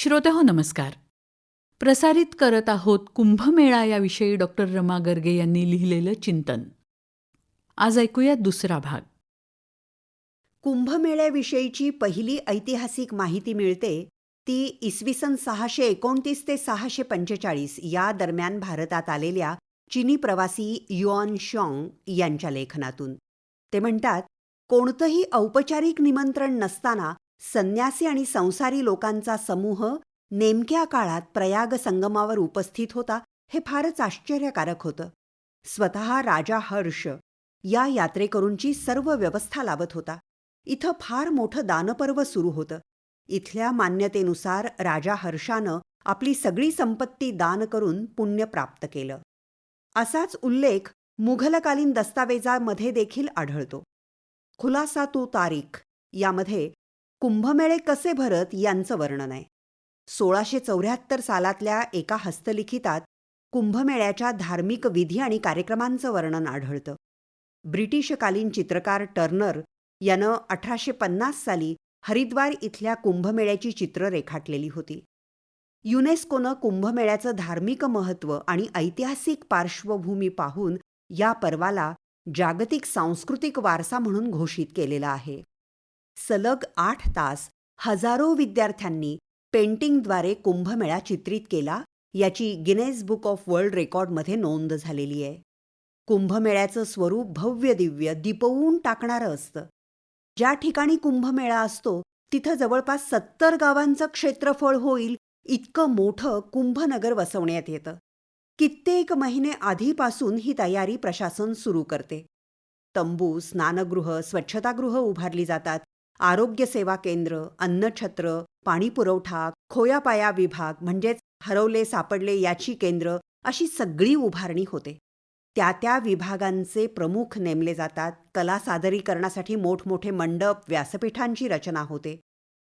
श्रोते हो नमस्कार. प्रसारित करत आहोत कुंभमेळा याविषयी डॉक्टर रमा गर्गे यांनी लिहिलेलं चिंतन. आज ऐकूया दुसरा भाग. कुंभमेळ्याविषयीची पहिली ऐतिहासिक माहिती मिळते ती इसवी सन सहाशे एकोणतीस ते सहाशे पंचेचाळीस या दरम्यान भारतात आलेल्या चिनी प्रवासी युआन शॉंग यांच्या लेखनातून. ते म्हणतात कोणतंही औपचारिक निमंत्रण नसताना संन्यासी आणि संसारी लोकांचा समूह नेमक्या काळात प्रयाग संगमावर उपस्थित होता हे फारच आश्चर्यकारक होतं. स्वतः राजा हर्ष या यात्रेकरूंची सर्व व्यवस्था लावत होता. इथं फार मोठं दानपर्व सुरू होतं. इथल्या मान्यतेनुसार राजा हर्षानं आपली सगळी संपत्ती दान करून पुण्य प्राप्त केलं. असाच उल्लेख मुघलकालीन दस्तावेजामध्ये देखील आढळतो. खुलासा तू तारीख यामध्ये कुंभमेळे कसे भरत यांचं वर्णन आहे. सोळाशे चौऱ्याहत्तर सालातल्या एका हस्तलिखितात कुंभमेळ्याच्या धार्मिक विधी आणि कार्यक्रमांचं वर्णन आढळतं. ब्रिटिशकालीन चित्रकार टर्नर यानं अठराशे पन्नास साली हरिद्वार इथल्या कुंभमेळ्याची चित्र रेखाटलेली होती. युनेस्कोनं कुंभमेळ्याचं धार्मिक महत्त्व आणि ऐतिहासिक पार्श्वभूमी पाहून या पर्वाला जागतिक सांस्कृतिक वारसा म्हणून घोषित केलेला आहे. सलग आठ तास हजारो विद्यार्थ्यांनी पेंटिंगद्वारे कुंभमेळा चित्रित केला याची गिनेस बुक ऑफ वर्ल्ड रेकॉर्डमध्ये नोंद झालेली आहे. कुंभमेळ्याचं स्वरूप भव्य दिव्य दिपवून टाकणारं असतं. ज्या ठिकाणी कुंभमेळा असतो तिथं जवळपास सत्तर गावांचं क्षेत्रफळ होईल इतकं मोठं कुंभनगर वसवण्यात येतं. कित्येक महिने आधीपासून ही तयारी प्रशासन सुरू करते. तंबू स्नानगृह स्वच्छतागृह उभारली जातात आरोग्यसेवा केंद्र अन्नछत्र पाणीपुरवठा खोयापाया विभाग म्हणजेच हरवले सापडले याची केंद्र अशी सगळी उभारणी होते. त्या त्या विभागांचे प्रमुख नेमले जातात. कला सादरीकरणासाठी मोठमोठे मंडप व्यासपीठांची रचना होते.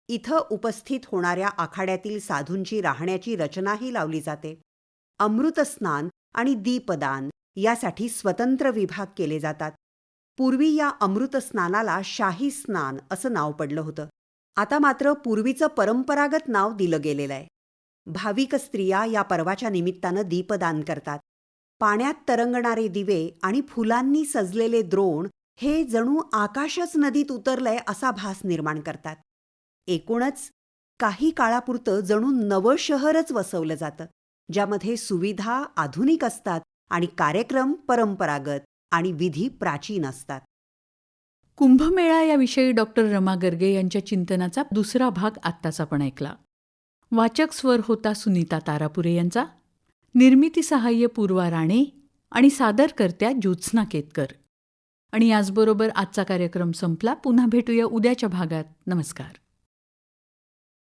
इथं उपस्थित होणाऱ्या आखाड्यातील साधूंची राहण्याची रचनाही लावली जाते. अमृतस्नान आणि दीपदान यासाठी स्वतंत्र विभाग केले जातात. पूर्वी या अमृत स्नानाला शाही स्नान असं नाव पडलं होतं. आता मात्र पूर्वीचं परंपरागत नाव दिलं गेलेलं आहे. भाविक स्त्रिया या पर्वाच्या निमित्तानं दीपदान करतात. पाण्यात तरंगणारे दिवे आणि फुलांनी सजलेले द्रोण हे जणू आकाशच नदीत उतरलंय असा भास निर्माण करतात. एकूणच काही काळापुरतं जणू नवं शहरच वसवलं जातं ज्यामध्ये सुविधा आधुनिक असतात आणि कार्यक्रम परंपरागत. आणि विधी प्राचीन असतात. कुंभमेळा याविषयी डॉक्टर रमा गर्गे यांच्या चिंतनाचा दुसरा भाग आत्ताच आपण ऐकला. वाचक स्वर होता सुनीता तारापुरे यांचा. निर्मिती सहाय्य पूर्वा राणे आणि सादरकर्त्या ज्योत्स्ना केतकर. आणि याचबरोबर आजचा कार्यक्रम संपला. पुन्हा भेटूया उद्याच्या भागात. नमस्कार.